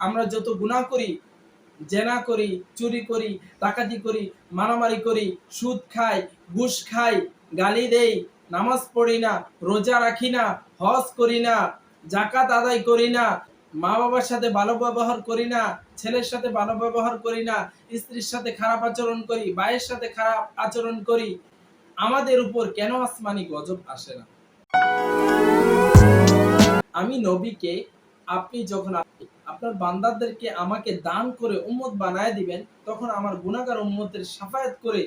আমরা যত গুনাহ করি, জেনা করি, চুরি করি, ডাকাতি করি, মারামারি করি, সুদ খাই, ঘুষ খাই, গালি দেই, নামাজ পড়ি না, রোজা রাখি না, হজ করি না জাকাত আদায় করি না মা বাবার সাথে ভালো ব্যবহার করি না, ছেলের সাথে ভালো ব্যবহার করি না, স্ত্রীর সাথে খারাপ আচরণ করি, ভাইয়ের সাথে খারাপ আচরণ করি, আমাদের উপর কেন আসমানি গজব আসে না? আমি নবীকে আপনি যখন আপনার বান্দাদেরকে আমাকে দান করে উম্মত বানায় দিবেন, তখন আমার গুণাগার উম্মতের সাফায়াত করে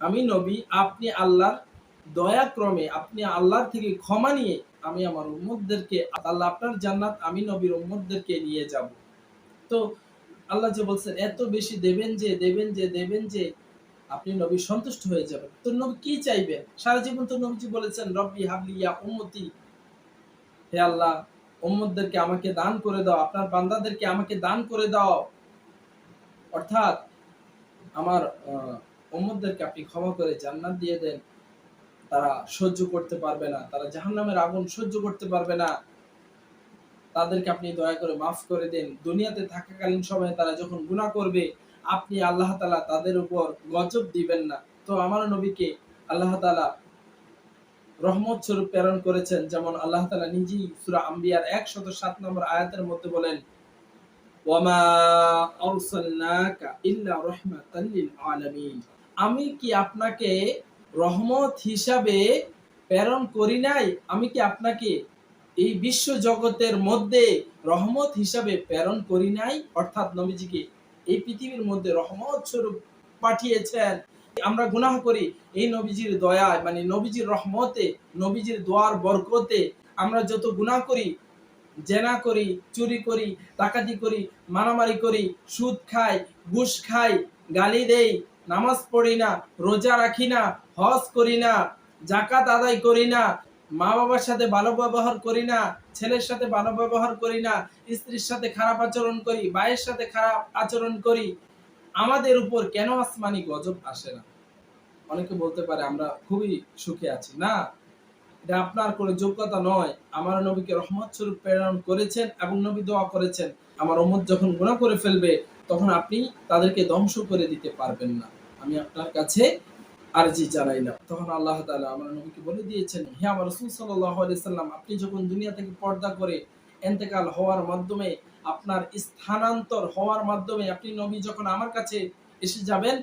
আমি নবী, আপনি আল্লাহর দয়াক্রমে, আপনি আল্লাহর থেকে ক্ষমা নিয়ে আমি আমার উম্মতদেরকে, আল্লাহ আপনার জান্নাত, আমি নবীর উম্মতদেরকে নিয়ে যাব। তো আল্লাহ যে বলছেন, এত বেশি দেবেন যে দেবেন যে দেবেন যে, আপনি নবী সন্তুষ্ট হয়ে যাবেন। তো নবী কি চাইবেন? সারা জীবন তো নবীজি বলেছেন, রব্বি হাবলিয়া উম্মতি, হে আল্লাহ উম্মতদেরকে আমাকে দান করে দাও আপনার বান্দাদেরকে আমাকে দান করে দাও। অর্থাৎ আমার আহ, উম্মতদেরকে আপনি ক্ষমা করে জান্নাত দিয়ে দেন। তারা সহ্য করতে পারবে না তারা জাহান্নামের আগুন সহ্য করতে পারবে না। তাদেরকে আপনি দয়া করে মাফ করে দেন। দুনিয়াতে থাকাকালীন সময়ে তারা যখন গুনাহ করবে আপনি আল্লাহ তালা তাদের উপর গজব দিবেন না। তো আমার নবীকে আল্লাহ তাআলা রহমত স্বরূপ প্রেরণ করেছেন, যেমন আল্লাহ তাআলা নিজেই সূরা আম্বিয়ার 107 নম্বর আয়াতের মধ্যে বলেন আমি কি আপনাকে রহমত হিসাবে প্রেরণ করি নাই? আমি কি আপনাকে এই বিশ্ব জগতের মধ্যে রহমত হিসাবে প্রেরণ করি নাই? অর্থাৎ নবীজিকে এই পৃথিবীর মধ্যে রহমত স্বরূপ পাঠিয়েছেন। আমরা গুনাহ করি, এই নবীজির দয়ায় মানে নবীজির রহমতে, নবীজির দোয়ার বরকতে আমরা যত গুনাহ করি, জেনা করি, চুরি করি, ডাকাতি করি, মারামারি করি, সুদ খাই, ঘুষ খাই, গালি দেই, নামাজ পড়ি না, রোজা রাখি না, হজ করি না জাকাত আদায় করি না মা বাবার সাথে ভালো ব্যবহার করি না, ছেলের সাথে ভালো ব্যবহার করি না, স্ত্রীর সাথে খারাপ আচরণ করি, ভাইয়ের সাথে খারাপ আচরণ করি, আমাদের উপর কেন আসমানি গজব আসে না? অনেকে বলতে পারে আমরা খুবই সুখে আছি। না, এটা আপনার কোনো যোগ্যতা নয়। আমার নবীকে রহমত স্বরূপ প্রেরণ করেছেন এবং নবী দোয়া করেছেন। আমার উম্মত যখন গুনাহ করে ফেলবে, তখন আপনি তাদেরকে ধ্বংস করে দিতে পারবেন না। আমি আপনার কাছে আরজি জানাইলাম তখন আল্লাহ তালা আমার নবীকে বলে দিয়েছেন, হে আমার রাসূল সাল্লাম, আপনি যখন দুনিয়া থেকে পর্দা করে এন্তেকাল হওয়ার মাধ্যমে, আপনার স্থানান্তর হওয়ার মাধ্যমে আপনি নবী যখন আমার কাছে এসে যাবেন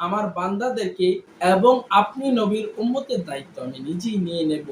আমার বান্দাদেরকে এবং আপনি নবীর উম্মতের দায়িত্ব আমি নিজেই নিয়ে নেব।